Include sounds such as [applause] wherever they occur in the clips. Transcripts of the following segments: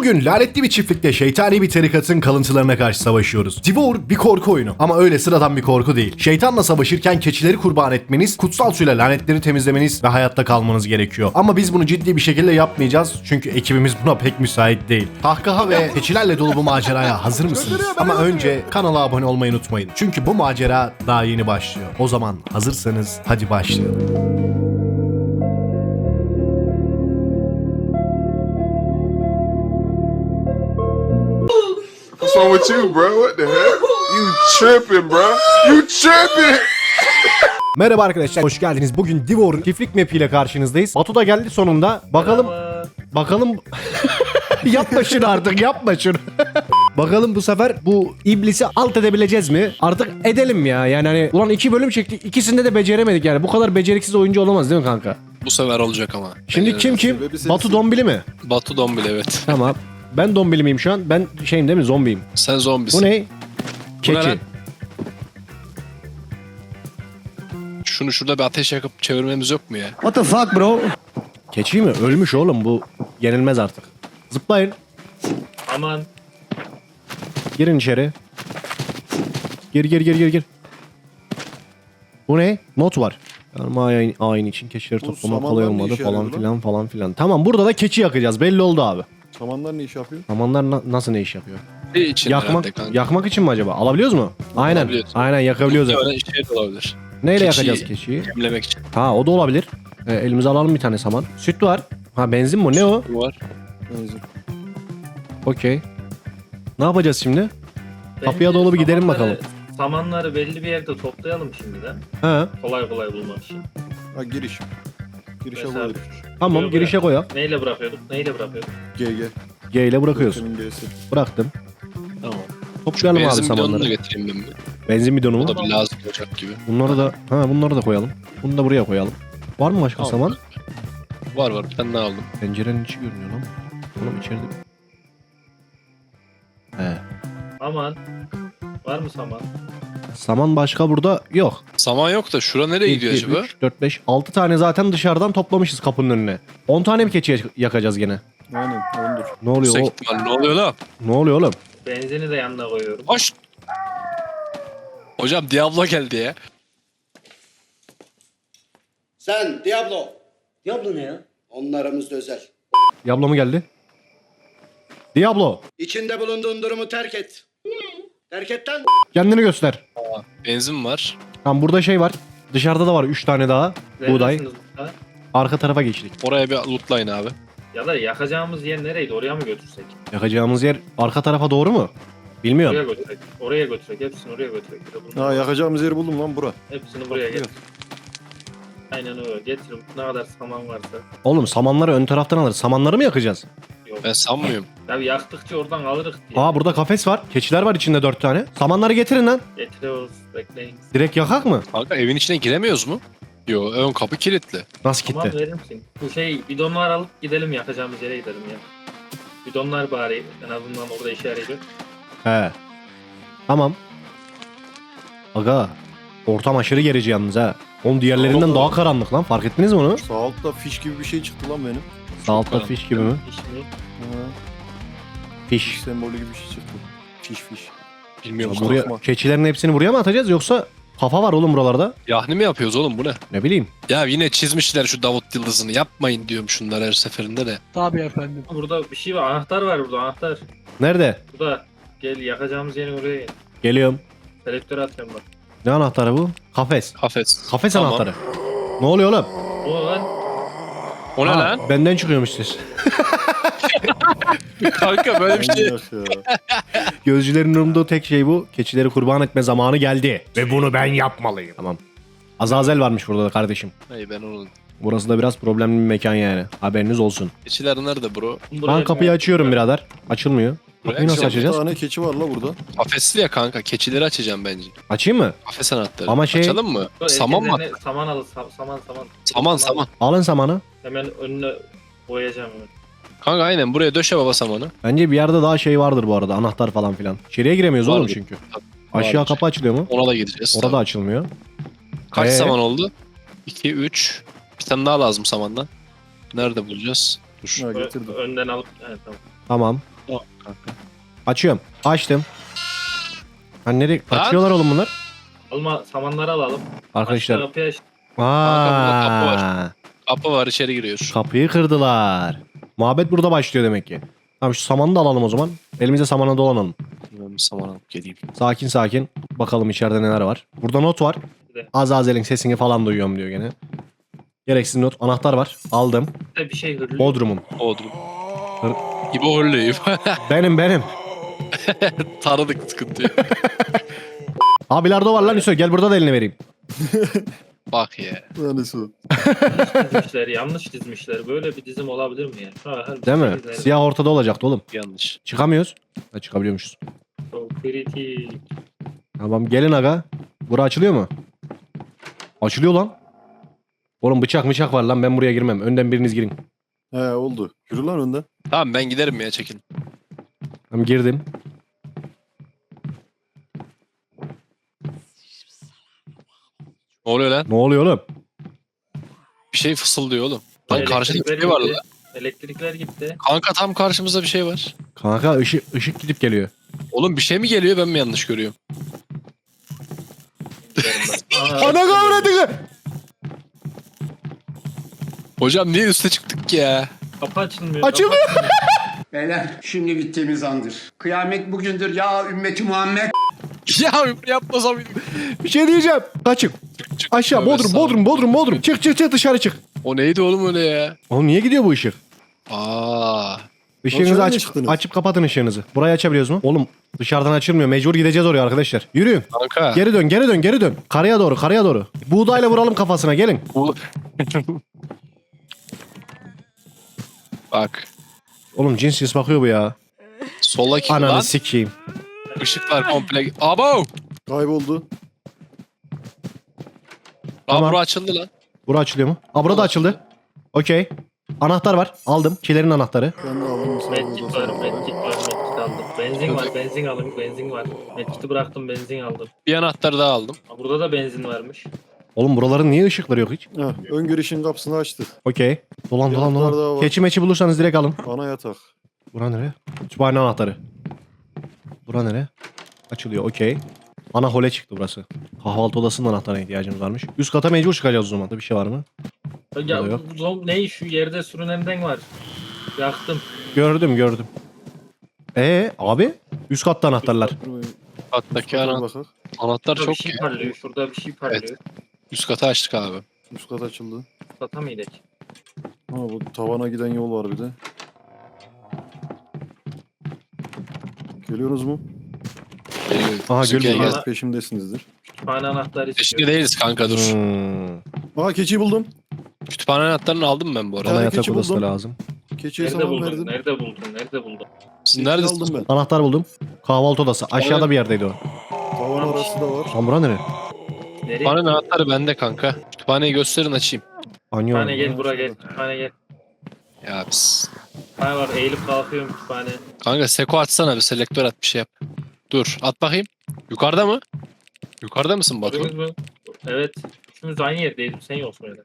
Bugün lanetli bir çiftlikte şeytani bir tarikatın kalıntılarına karşı savaşıyoruz. Devour bir korku oyunu ama öyle sıradan bir korku değil. Şeytanla savaşırken keçileri kurban etmeniz, kutsal suyla lanetleri temizlemeniz ve hayatta kalmanız gerekiyor. Ama biz bunu ciddi bir şekilde yapmayacağız çünkü ekibimiz buna pek müsait değil. Kahkaha ve keçilerle dolu bu maceraya hazır mısınız? Ama önce kanala abone olmayı unutmayın. Çünkü bu macera daha yeni başlıyor. O zaman hazırsanız hadi başlayalım. Wrong with you, bro? What the heck? You tripping, bro? You tripping? Merhaba arkadaşlar, hoş geldiniz. Bugün Divor çiftlik map ile karşınızdayız. Batu da geldi sonunda. Bakalım, bakalım... [laughs] yapma şunu artık, yapma şunu. [laughs] Bakalım bu sefer bu iblisi alt edebileceğiz mi? Artık edelim ya. Yani hani ulan iki bölüm çektik. ikisinde de beceremedik yani. Bu kadar beceriksiz oyuncu olamaz değil mi kanka? Bu sefer olacak ama. Şimdi kim kim? Batu Dombili mi? Batu Dombil evet. Tamam. Ben Dombili miyim şu an? Ben şeyim değil mi? Zombiyim. Sen zombisin. Bu ne? Keçi. lan? Şunu şurada bir ateş yakıp çevirmemiz yok mu ya? What the fuck bro? Keçi mi? Ölmüş oğlum bu. Yenilmez artık. Zıplayın. Aman Girin içeri. Gir gir gir gir gir. Bu ne? Not var. Yarma ayin, ayin için keçileri toplamak kolay ne olmadı işe falan lan? filan falan filan. Tamam burada da keçi yakacağız. Belli oldu abi. Samanlar ne iş yapıyor? Samanlar na- nasıl ne iş yapıyor? Ne için herhalde yakmak kanka? yakmak için mi acaba? Alabiliyoruz mu? Aynen. Alabiliyoruz. Aynen yakabiliyoruz. Öyle şey de olabilir. Neyle Keçiyi- yakacağız keçiyi? Yemlemek için. Ha o da olabilir. E, elimize alalım bir tane saman. Süt var. Ha benzin mi? Ne o? Bu var. Benzin. Okey. Ne yapacağız şimdi? Kapıya doğru bir gidelim samanları- bakalım. Samanları belli bir yerde toplayalım şimdiden. Ha Kolay kolay bulmak için. Ha giriş. Girişe Mesela- koyduk. Tamam Buraya girişe koyak. Neyle bırakıyorduk? Neyle bırakıyorduk? GG. G ile G'si. Bıraktım. Tamam. Toplayalım abi Benzin bidonunu da samanları. getireyim ben bir. Benzin bidonu mu? O da bir lazım olacak gibi. Bunları da ha bunları da koyalım. Bunu da buraya koyalım. Var mı başka Tamam. saman? Var var bir tane daha aldım. Pencerenin içi görünüyor lan. Oğlum içeride. He. Aman. Var mı saman? Saman başka burada yok. Saman yok da şura nereye gidiyor acaba? 3, 4, 5, 6 tane zaten dışarıdan toplamışız kapının önüne. 10 tane mi keçi yakacağız gene? Aynen ondur. Ne oluyor? Yüksek O, ihtimal ne oluyor lan? ne oluyor oğlum? Benzini de yanına koyuyorum. Hoş. Hocam Diablo geldi ya. Sen Diablo. Diablo ne ya? Onun aramızda özel. Diablo mu geldi? Diablo İçinde bulunduğun durumu terk et. Terk et lan. kendini göster. Benzin var. Tamam burada şey var. Dışarıda da var 3 tane daha. Buğday. Burada? Arka tarafa geçtik. Oraya bir lootlayın abi. Ya da yakacağımız yer nereydi? Oraya mı götürsek? Yakacağımız yer arka tarafa doğru mu? Oraya Bilmiyorum. götürsek. Oraya götürsek. Hepsini oraya götürsek. Bir de bunu- Ha yakacağımız yeri buldum lan bura. Hepsini buraya getir. Aynen öyle. Getir. Ne kadar saman varsa. Oğlum samanları ön taraftan alırız. Samanları mı yakacağız? Yok. Ben sanmıyorum. Tabii yaktıkça oradan alırız diye. Aa burada kafes var. Keçiler var içinde 4 tane. Samanları getirin lan. Getiriyoruz. Bekleyin. Direkt yakak mı? Kanka evin içine giremiyoruz mu? Yo ön kapı kilitli. Nasıl Tamam gitti? verir misin? Bu şey bidonlar alıp gidelim yakacağımız yere gidelim ya. Bidonlar bari en azından orada işe yarayacak. He. Tamam. Aga. Ortam aşırı gerici yalnız ha. Oğlum diğerlerinden daha karanlık lan. Fark ettiniz mi onu? Sağ altta fiş gibi bir şey çıktı lan benim. Sağ altta fiş gibi mi? Ha, Fiş. fiş sembolü gibi bir şey çıktı. Fiş fiş. Bilmiyorum. Tamam. Buraya, Korkma. keçilerin hepsini buraya mı atacağız yoksa kafa var oğlum buralarda? Yahni mi yapıyoruz oğlum bu ne? Ne bileyim. Ya yine çizmişler şu Davut Yıldız'ını. Yapmayın diyorum şunlar her seferinde de. Burada bir şey var. Anahtar var burada anahtar. Nerede? Burada. Gel yakacağımız yeri oraya. Geliyorum. Selektör atıyorum bak. Ne anahtarı bu? Kafes. Kafes. Kafes Tamam. anahtarı. Ne oluyor oğlum? O lan. O ne Ha, lan? Benden çıkıyormuş ses. [laughs] Kanka böyle bir şey. Gözcülerin umduğu tek şey bu. Keçileri kurban etme zamanı geldi. Ve bunu ben yapmalıyım. Tamam. Azazel varmış burada da kardeşim. Hayır ben onu. Burası da biraz problemli bir mekan yani. Haberiniz olsun. Keçiler nerede bro? Ben kapıyı açıyorum birader. Açılmıyor. Buraya Kapıyı nasıl açalım. Bir açacağız? tane keçi var la burada. Kafesli ya kanka. Keçileri açacağım bence. Açayım mı? Kafes anahtarı. Ama şey- Açalım mı? Dur, Saman mı? Saman al. sa- Saman saman. Saman saman. Alın samanı. Hemen önüne koyacağım. hemen. Kanka aynen buraya döşe baba samanı. Bence bir yerde daha şey vardır bu arada. Anahtar falan filan. İçeriye giremiyoruz oğlum Vardır. çünkü. Aşağı Vardır. kapı açılıyor mu? Ona da gideceğiz. Orada Tamam. açılmıyor. Kaç Ee? saman oldu? 2, 3. Bir tane daha lazım samandan. Nerede bulacağız? Dur. Ha Ö- getirdim. önden alıp. Evet, tamam. Tamam. Açıyorum. Açtım. Ha nereye? Lan. Açıyorlar oğlum bunlar. Alma samanları alalım. Arkadaşlar. Aşağı kapıyı aç. burada kapı Aa, Kapı var içeri giriyor. kapıyı kırdılar. Muhabbet burada başlıyor demek ki. Tamam şu samanı da alalım o zaman. Elimize samana dolanalım. Ben bir saman alıp geleyim. Sakin sakin. Bakalım içeride neler var. Burada not var. Azazel'in sesini falan duyuyorum diyor gene. Gereksiz not. Anahtar var. Aldım. Bir şey hırlıyor. Bodrum'un. Oldum. Gibi horluyum. [laughs] Benim benim. Tanıdık sıkıntı yok. [laughs] Bilardo var lan Hüsnü. Gel burada da elini vereyim. [laughs] Bak ya. Yani su. dizmişler, yanlış dizmişler. Böyle bir dizim olabilir mi ya? Ha, her Değil mi? şey- Siyah ortada olacaktı oğlum. Yanlış. Çıkamıyoruz. Ha çıkabiliyormuşuz. Çok kritik. Tamam gelin aga. Bura açılıyor mu? Açılıyor lan. Oğlum bıçak bıçak var lan ben buraya girmem. Önden biriniz girin. He oldu. Yürü lan önden. Tamam ben giderim ya çekin. Tamam girdim. Ne oluyor lan? Ne oluyor oğlum? Bir şey fısıldıyor oğlum. Lan karşıda bir şey var lan. Elektrikler gitti. Kanka tam karşımızda bir şey var. Kanka ışık, ışık gidip geliyor. Oğlum bir şey mi geliyor ben mi yanlış görüyorum? [laughs] Ana kavradını! Hocam niye üste çıktık ki ya? Kapı açılmıyor. Açılmıyor. [laughs] Beyler şimdi bittiğimiz andır. Kıyamet bugündür ya ümmeti Muhammed. ya yapmasam Bir şey diyeceğim. Kaçın. Çık, Aşağı tövbe bodrum bodrum bodrum bodrum. Çık çık çık dışarı çık. O neydi oğlum öyle ya? Oğlum niye gidiyor bu ışık? Aa. Işığınızı açıp, çıktınız. açıp kapatın ışığınızı. Burayı açabiliyoruz mu? Oğlum dışarıdan açılmıyor. Mecbur gideceğiz oraya arkadaşlar. Yürüyün. Kanka. Geri dön geri dön geri dön. Karaya doğru karaya doğru. Buğdayla vuralım kafasına gelin. Bu- [laughs] Bak. Oğlum cins cins bakıyor bu ya. Soldaki Ananı lan sikeyim. ışıklar komple. Abo! Kayboldu. Tamam. bura açıldı lan. Bura açılıyor mu? Aa burada açıldı. Okey. Anahtar var. Aldım. Kilerin anahtarı. Ben de aldım. Sağ Medkit var, medkit var, medkit aldım. Benzin var, benzin aldım, benzin var. Medkit'i bıraktım, benzin aldım. Bir anahtar daha aldım. Ha, Burada da benzin varmış. Oğlum buraların niye ışıkları yok hiç? Heh, ön girişin kapısını açtık. Okey. Dolan dolan daha dolan. var. Keçi meçi bulursanız direkt alın. Ana yatak. Bura nere? Kütüphane anahtarı. Bura nere? Açılıyor okey. Ana hole çıktı burası. Kahvaltı odasının anahtarına ihtiyacımız varmış. Üst kata mecbur çıkacağız o zaman. Bir şey var mı? Ya yok. bu zom- ne şu yerde sürünenden var. Yaktım. Gördüm gördüm. Ee abi? Üst katta anahtarlar. Hattaki ana anahtar Şurada çok bir şey parlıyor, şurada bir şey parlıyor. Üst katı açtık abi. Üst kat açıldı. Sata mıydık? Ha bu tavana giden yol var bir de. Geliyorsunuz mu? Aha, Bizimki gördüm. gel- peşimdesinizdir. Kütüphane anahtarı Peşinde istiyor. değiliz kanka dur. Hmm. Aa keçiyi buldum. Kütüphane anahtarını aldım ben bu arada. Bana tane yatak keçi odası da buldum. lazım. Keçiyi Nerede sana buldun? verdim. Nerede buldun? Nerede buldun? Siz Keçiyi neredesiniz? aldım ben. Anahtar buldum. Kahvaltı odası. Aşağıda bir yerdeydi o. Tavan arası da var. Lan bura nere? Nereye? Kütüphane anahtarı bende kanka. Kütüphaneyi gösterin açayım. Banyo. Kütüphane gel buraya gel. Kütüphane gel. Ya biz. Kütüphane var eğilip kalkıyorum kütüphane. Kanka seko atsana bir selektör at bir şey yap. Dur at bakayım. Yukarıda mı? Yukarıda mısın Batu? Gördünüz mü? Evet. Üçümüz aynı yerdeyiz. Sen yoksun öyle.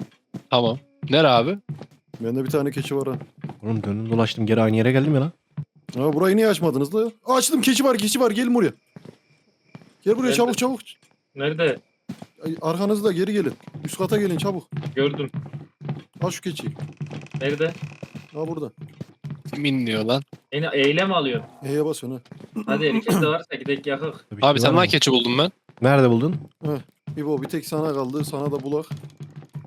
Tamam. Nere abi? Bende bir tane keçi var ha. Oğlum döndüm dolaştım geri aynı yere geldim ya lan. Ha burayı niye açmadınız la? Açtım keçi var keçi var gelin buraya. Gel buraya Nerede? çabuk çabuk. Nerede? Arkanızda geri gelin. Üst kata gelin çabuk. Gördüm. Al şu keçiyi. Nerede? Ha burada. Kim inliyor lan? Beni eyle mi alıyorsun? E'ye basıyorsun ha. Hadi herkeste varsa gidelim yakık. Abi sen mı? keçi buldun ben. Nerede buldun? İbo bir tek sana kaldı. Sana da bulak.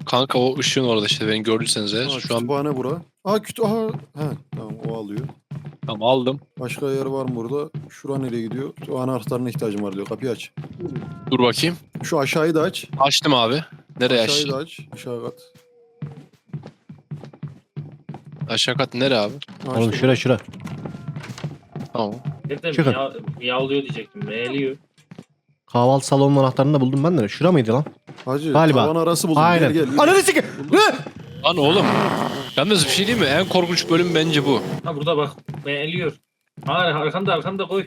Kanka o ışığın orada işte beni gördüyseniz eğer. Ha, Şu an kütüphane bura. Aa kütü aha. He tamam o alıyor. tamam aldım. Başka yer var mı burada? Şura nereye gidiyor? Şu anahtarına ihtiyacım var diyor. Kapıyı aç. Dur bakayım. Şu aşağıyı da aç. Açtım abi. Nereye Aşağıyı aç? da aç. Aşağı kat. Aşağı kat nere abi? Oğlum Açtım. şura şura. Tamam. Nerede Çıkın. miyav, miyavlıyor diyecektim. Meğliyor. Kahvaltı salonunun anahtarını da buldum ben nere? Şura mıydı lan? Hacı Galiba. tavan arası buldum. Aynen. Gel gel. Ananı sikeyim. Lan oğlum. Yalnız bir şey değil mi? En korkunç bölüm bence bu. Ha burada bak. Meğliyor. Ha arkanda arkanda koy.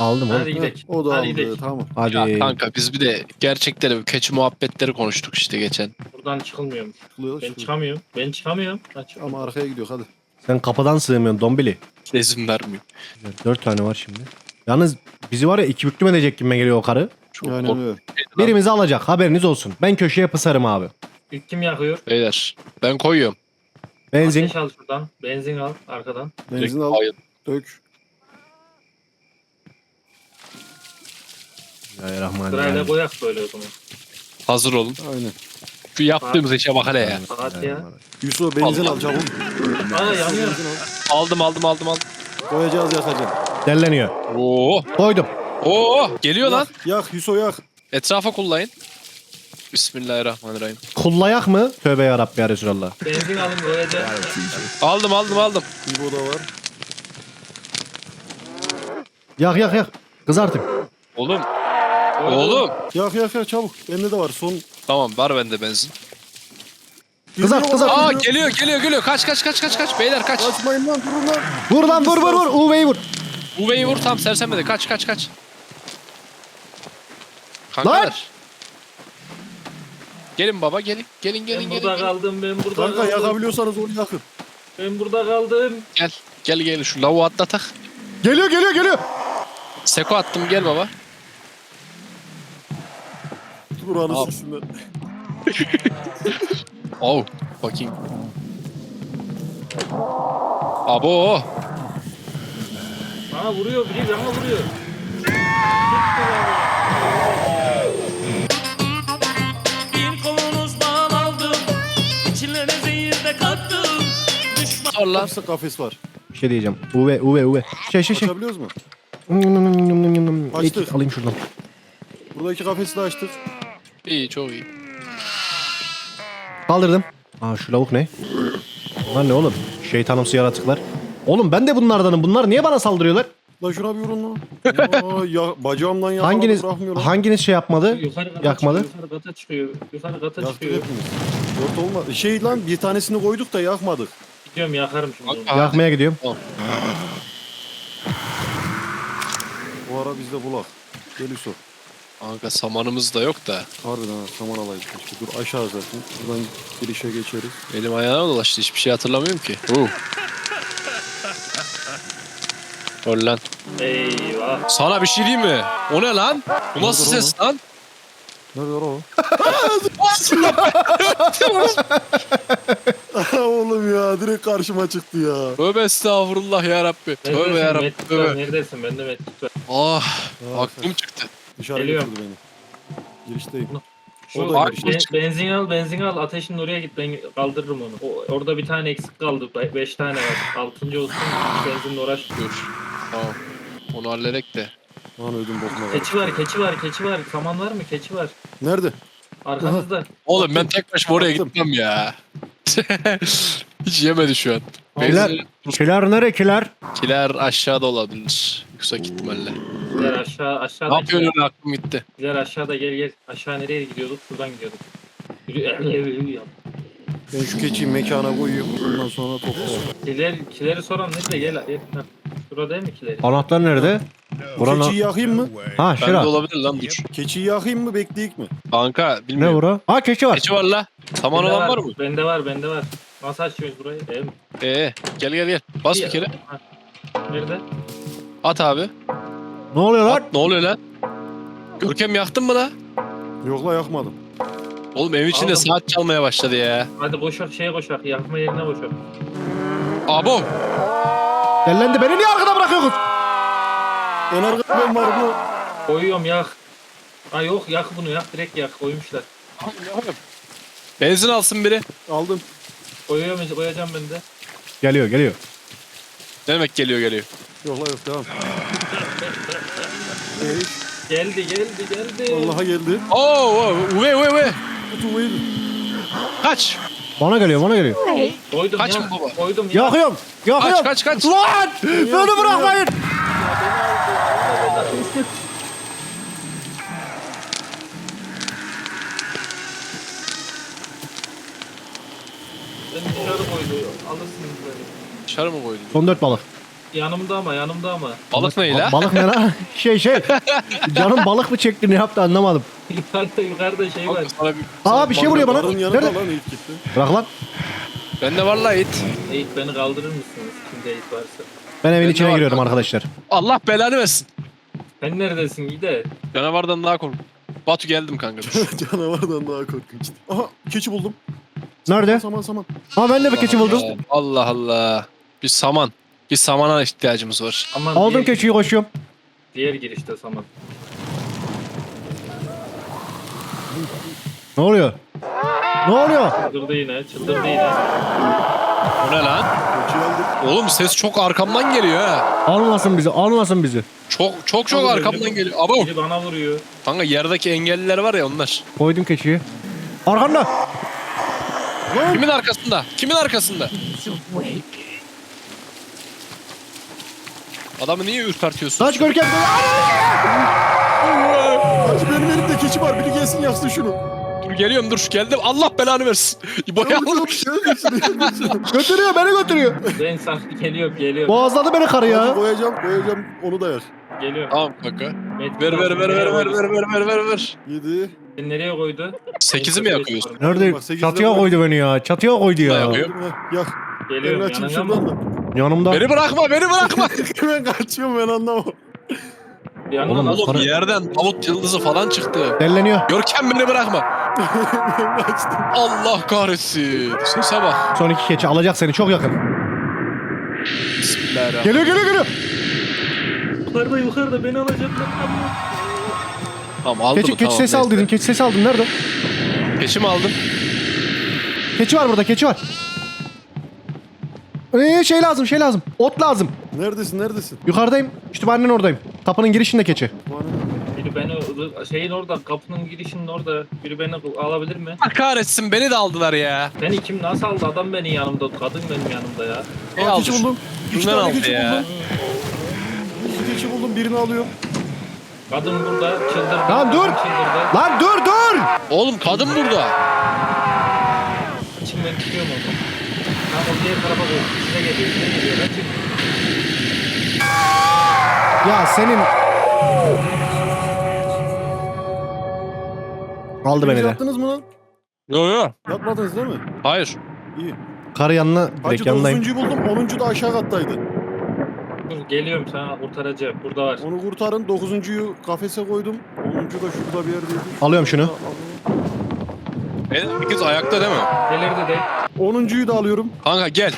Aldım Hadi oğlum. gidelim. O da Hadi aldı. gidelim. Tamam. Hadi. Ya kanka biz bir de gerçekleri, keçi muhabbetleri konuştuk işte geçen. Buradan çıkılmıyormuş. Çıkılıyor, Ben çıkılıyor. çıkamıyorum. Ben çıkamıyorum. Aç. Ama arkaya gidiyor hadi. Sen kapıdan sığmıyorsun dombili. İzin vermiyor. Dört tane var şimdi. Yalnız bizi var ya iki büklüm edecek gibi geliyor o karı. Çok Aynen öyle. Birimizi alacak haberiniz olsun. Ben köşeye pısarım abi. İlk kim yakıyor? Beyler ben koyuyorum. Benzin. Ateş al şuradan. Benzin al arkadan. Benzin al. Hayır. Dök. Sırayla Bismillahirrahmanirrahim. koyak böyle o zaman. Hazır olun. Aynen. Şu yaptığımız işe bak hele ya. Saat ya. Yusuf benzin Allah. al çabuk. Aa yanıyor. Aldım aldım aldım aldım. Koyacağız yakacağız. Delleniyor. Oo. Koydum. Oo. Geliyor lan. Yak, Yusuf yak. Etrafa kullayın. Bismillahirrahmanirrahim. Kullayak mı? Tövbe yarabbi ya Resulallah. Benzin alın koyacağız. Aldım aldım aldım. İbo da var. Yak yak yak. Kızartın. Oğlum. Oğlum. Yak yak yak çabuk. Bende de var son. Tamam var bende benzin. Kızart, kızart. Aa geliyor geliyor geliyor. Kaç kaç kaç kaç kaç. Beyler kaç. Kaçmayın lan durun lan. Vur lan vur vur vur. Uve'yi vur. Uve'yi vur tam sersemledi. Kaç kaç kaç. Kankalar. Gelin baba gelin. Gelin gelin Ben gelin. burada gelin. kaldım ben burada Kanka kaldım. yakabiliyorsanız onu yakın. Ben burada kaldım. Gel. Gel gel şu lavuğu atlatak. Geliyor geliyor geliyor. Seko attım gel baba. Buranın Al. sesinden. Oh. Fucking. Abo. Bana vuruyor biri bana vuruyor. Bir kavanoz bal aldım İçlerine zehir de kattım Düşman Sor lan. Kapısı kafes var. Bir şey diyeceğim. Uve uve uve. Şey şey şey. Açabiliyoruz mu? Açtık. Açtık. Alayım şuradan. Buradaki kafesi de açtık. İyi çok iyi. Kaldırdım. Aa şu lavuk ne? Bunlar ne oğlum? Şeytanımsı yaratıklar. Oğlum ben de bunlardanım. Bunlar niye bana saldırıyorlar? Lan şuna bir vurun lan. Aa, ya, bacağımdan yakaladı Hanginiz bırakmıyor lan. hanginiz şey yapmadı? Yukarı kata Yakmadı. çıkıyor. Yukarı kata çıkıyor. Yukarı kata Yaktık çıkıyor. hepimiz. Dört olmadı. Şey lan bir tanesini koyduk da yakmadık. Gidiyorum yakarım şimdi. onu. Yakmaya gidiyorum. Bu ara bizde bulak. Gel Yusuf. Kanka samanımız da yok da. Harbiden ha saman alaydık keşke. Dur aşağı zaten. Buradan girişe geçeriz. Elim ayağıma dolaştı. Hiçbir şey hatırlamıyorum ki. Uh. Ol lan. Eyvah. Sana bir şey diyeyim mi? O ne lan? Bu nasıl o ses lan? Nerede var o? [laughs] [laughs] Oğlum ya direkt karşıma çıktı ya. Tövbe estağfurullah ya Rabbi. Tövbe ya Neredesin? Rabbi. Metkut Tövbe. Neredesin? Bende metkut var. Ah. Aa, Aklım çıktı. Dışarı Geliyorum. götürdü beni. Girişteyim. Şu O da bak, girişte. ben- benzin al, benzin al. Ateşin oraya git. Ben kaldırırım onu. O, orada bir tane eksik kaldı. Be- beş tane var. Altıncı olsun. Benzinle uğraş. Dur. Tamam. Onu halledek de. Lan ödüm bokma. Keçi var, keçi var, keçi var. Saman var mı? Keçi var. Nerede? Arkanızda. Oğlum ben tek başıma oraya Baktım. gitmem ya. [laughs] Hiç yemedi şu an. Kiler, Benzin- kiler nere kiler? Kiler aşağıda olabilir. Yüksek ihtimalle. Diğer aşağı, Ne aşağıda. yapıyorsun öyle aklım gitti. Diğer aşağıda gel gel. Aşağı nereye gidiyorduk? Şuradan gidiyorduk. [laughs] Yürü. Ben şu keçiyi mekana koyayım. Ondan sonra toplayalım. Kiler, kileri soran nerede? Gel. gel. Şurada değil mi kileri? Anahtar nerede? Buranın... Keçiyi yakayım mı? Ha Bende şura. olabilir lan dur. Keçiyi yakayım mı bekleyik mi? Kanka Ne bilmiyorum. bura? Ha keçi var. Keçi var la. Saman Bende olan var mı? Bende var, bende var. Nasıl açıyoruz burayı? Mi? Ee, gel gel gel. Bas bir kere. Ha. Nerede? At abi. Ne oluyor lan? Ne oluyor lan? Görkem yaktın mı la? Yok la yakmadım. Oğlum evin içinde Aldım. saat çalmaya başladı ya. Hadi koşak şeye koşak. Yakma yerine koşak. Abo. Dellendi beni niye arkada bırakıyorsun? En arkada ben var bu. Koyuyorum yak. Ha yok yak bunu yak direkt yak koymuşlar. Benzin alsın biri. Aldım. Koyuyorum koyacağım ben de. Geliyor geliyor. Ne demek geliyor geliyor. Yok la yok devam. [laughs] Ey, Geldi geldi geldi. Allah'a geldi. Oo, uve uve uve. Kutu uydu. Kaç. Bana geliyor bana geliyor. Koydum Kaçın yak. baba. Koydum yak. Yakıyorum. Yakıyorum. Kaç kaç kaç. Lan! Beni bırakmayın. Ben dışarı koydu. Alırsınız böyle. Dışarı mı koydun? Son dört balık. Yanımda ama yanımda ama. Balık ne la? Balık ne lan? [laughs] Şey şey. Canım balık mı çekti ne yaptı anlamadım. yukarıda yukarıda şey var. Sana bir... Aa bir şey vuruyor bana. Karın yanında Nerede? lan ilk gitti. Bırak lan. Bende var la it. Eğit beni kaldırır mısınız? Kimde eğit varsa. Ben evin Bende içine var giriyorum arkadaşlar. Allah belanı versin. Sen neredesin Gide? Canavardan daha kork. Batu geldim kanka dur. [laughs] Canavardan daha korkunç. Aha keçi buldum. Nerede? Saman saman. Ha ben de bir keçi buldum. Allah Allah. Bir saman. Bir samana ihtiyacımız var. Aman Aldım diğer, keçiyi koşuyorum. diğer girişte saman. Ne oluyor? Ne oluyor? Çıldırdı yine, çıldırdı yine. O ne lan? Oğlum ses çok arkamdan geliyor ha. Almasın bizi, almasın bizi. Çok çok çok arkamdan geliyor. Abo. Biri bana vuruyor. Kanka yerdeki engelliler var ya onlar. Koydum keçiyi. Arkanda. Kimin arkasında? Kimin arkasında? Adamı niye ürpertiyorsun? Saç görkem. Hacı benim elimde keçi var. Biri gelsin yaksın şunu. Dur geliyorum dur geldim. Allah belanı versin. [laughs] Boyalım. [laughs] Götürüyor, beni götürüyor. Ben saklı [laughs] geliyorum, geliyorum. Boğazladı beni karı ya. koyacağım koyacağım onu da yak. Geliyorum. Tamam kanka. Met- Ver ver ver ver ver ver ver ver ver ver. Yedi. Sen nereye koydu? 8'i mi yakıyorsun? Nerede? Bak, sekizde Çatıya koydu beni ya. Çatıya koydu ya. Yakıyor. Heh, Yak. Geliyorum kaçayım yanına şuradan mı? da. Yanımda. Beni bırakma beni bırakma. [laughs] ben kaçıyorum ben anlamam. Yanına Oğlum? Oğlum yerden Davut yıldızı falan çıktı. Delleniyor. Görkem beni bırakma. [laughs] ben kaçtım. Allah kahretsin. Sese bak. Son iki keçi alacak seni çok yakın. Bismillahirrahmanirrahim. Geliyor geliyor geliyor. Yukarıda yukarıda beni alacaklar. Tamam aldım Keçi, mı? keçi tamam, sesi al neyse. dedim. Keçi sesi aldım. Nerede? Keçi mi aldın? Keçi var burada keçi var. Ee, şey lazım şey lazım. Ot lazım. Neredesin neredesin? Yukarıdayım. Kütüphanenin oradayım. Kapının girişinde keçi. Biri beni şeyin orada kapının girişinin orada. Biri beni alabilir mi? Allah kahretsin beni de aldılar ya. Beni kim nasıl aldı? Adam benim yanımda, kadın benim yanımda ya. Ne Aa, aldı? keçi buldum. Üç Kimden tane aldı keçi ya? buldum. İki keçi buldum birini alıyorum. Kadın burada çıldırdı. Lan dur! Kadın Çıldırdı. Lan dur dur. Oğlum kadın burada. Açın ben tutuyorum onu. Tamam o diğer tarafa koy. Size geliyor, size geliyor. Açın. Ya senin... Aldı beni de. Yaptınız mı lan? Yo yo. Yapmadınız değil mi? Hayır. İyi. Karı yanına direkt Hacı yanındayım. 9'uncuyu buldum. 10. da aşağı kattaydı. Dur geliyorum sana kurtaracağım. Burada var. Onu kurtarın. 9'uncuyu kafese koydum. 10. da şurada bir yerdeydi. Alıyorum şunu. Herkes ayakta değil mi? Delirdi de. 10.yu da alıyorum. Kanka gel.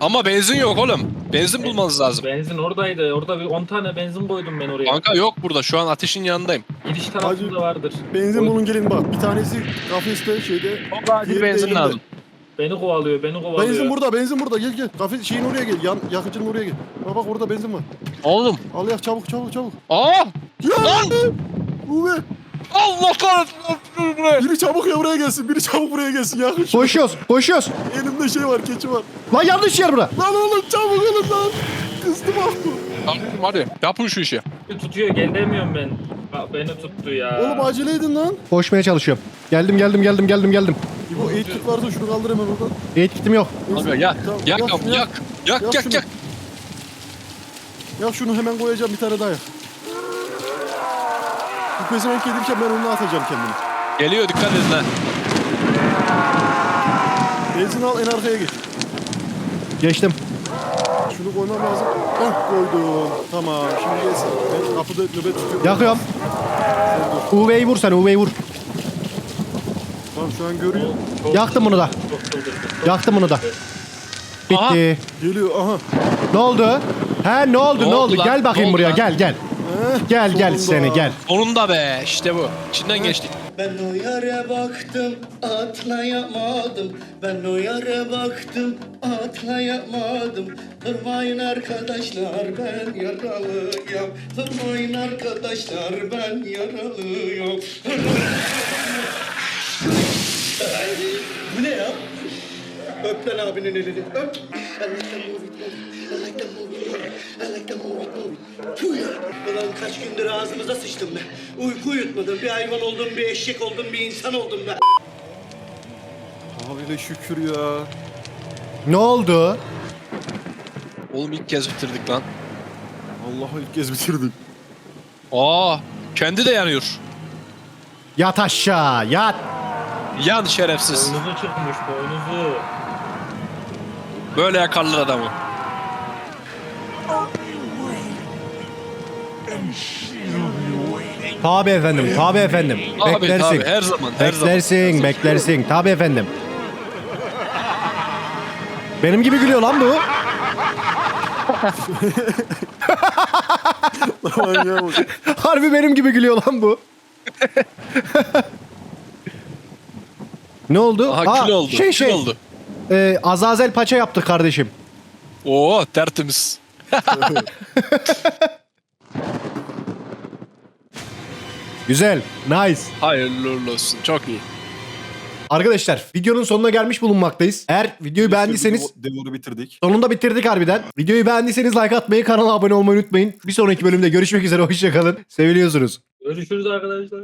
Ama benzin yok oğlum. Benzin bulmanız lazım. Benzin oradaydı. Orada bir 10 tane benzin koydum ben oraya. Kanka yok burada. Şu an ateşin yanındayım. Giriş tarafında vardır. Benzin bulun gelin bak. Bir tanesi kafeste şeyde. Bir Diğeri de benzin elimde. lazım. Beni kovalıyor, beni kovalıyor. Benzin burada, benzin burada. Gel gel. Kafe şeyin oraya gel. Yan, yakıcının oraya gel. Bak bak orada benzin var. Oğlum. Al yak çabuk çabuk çabuk. Aa! Ya! Lan! Bu be. Allah kahretsin. Biri çabuk ya buraya gelsin. Biri çabuk buraya gelsin. Yakın şu. Koşuyoruz koşuyoruz. Elimde şey var, keçi var. Lan yanlış yer bura. Lan oğlum çabuk olun lan. Kızdı bak bu. Tamam, hadi yapın şu işi. Tutuyor, gelemiyorum ben. Beni tuttu ya. Oğlum acele edin lan. Koşmaya çalışıyorum. Geldim geldim geldim geldim geldim. Bu eğit kit varsa şunu kaldır hemen oradan. Eğit kitim yok. Abi yak. Tamam, Yak yak yak şunu, yak. Yak Yak yak şunu. yak. Ya şunu hemen koyacağım bir tane daha yak. Bu pezevenk gelirken ben onu atacağım kendimi. Geliyor dikkat edin ha. Benzin al en arkaya geç. Geçtim. Şunu koymam lazım. Hah koydum. Tamam şimdi gelsin. Ben kapıda nöbet tutuyorum. Yakıyorum. UV'yi vur sen UV'yi vur. Tamam şu an görüyor. Yaktım bunu da. Yaktım bunu da. Bitti. Geliyor aha. Ne oldu? He ne oldu Ne ne, oldu oldu? lan? Gel bakayım Ne oldu buraya lan? gel gel. Gel gel seni gel. Sonunda be işte bu. İçinden geçtik. Ben o yere baktım atlayamadım Ben o yere baktım atlayamadım Durmayın arkadaşlar ben yaralıyım Durmayın arkadaşlar ben yaralıyım Bu ne ya? Öp lan abinin elini öp movie, movie. I like the movie, movie. Tüh ya. Ulan kaç gündür ağzımıza sıçtım be. Uyku uyutmadım. Bir hayvan oldum, bir eşek oldum, bir insan oldum be. Abiyle şükür ya. Ne oldu? Oğlum ilk kez bitirdik lan. Allah'a ilk kez bitirdik. Aa, kendi de yanıyor. Yat aşağı yat. Yan şerefsiz. Boynuzu çıkmış, boynuzu. Böyle yakarlar adamı. Tabi efendim, tabi efendim. Abi beklersin. abi her zaman her zaman. beklersin, beklersin. Tabi efendim. Benim gibi gülüyor lan bu. [laughs] Harbi benim gibi gülüyor lan bu. ne oldu? Aha Aa, kül oldu. Şey kül şey. oldu. e, Azazel paça yaptık kardeşim. Oo tertemiz. [laughs] Güzel. Nice. Hayırlı uğurlu olsun. Çok iyi. Arkadaşlar videonun sonuna gelmiş bulunmaktayız. Eğer videoyu beğendiyseniz Devoru bitirdik. sonunda bitirdik harbiden. Videoyu beğendiyseniz like atmayı, kanala abone olmayı unutmayın. Bir sonraki bölümde görüşmek üzere. Hoşçakalın. Seviliyorsunuz. Görüşürüz arkadaşlar.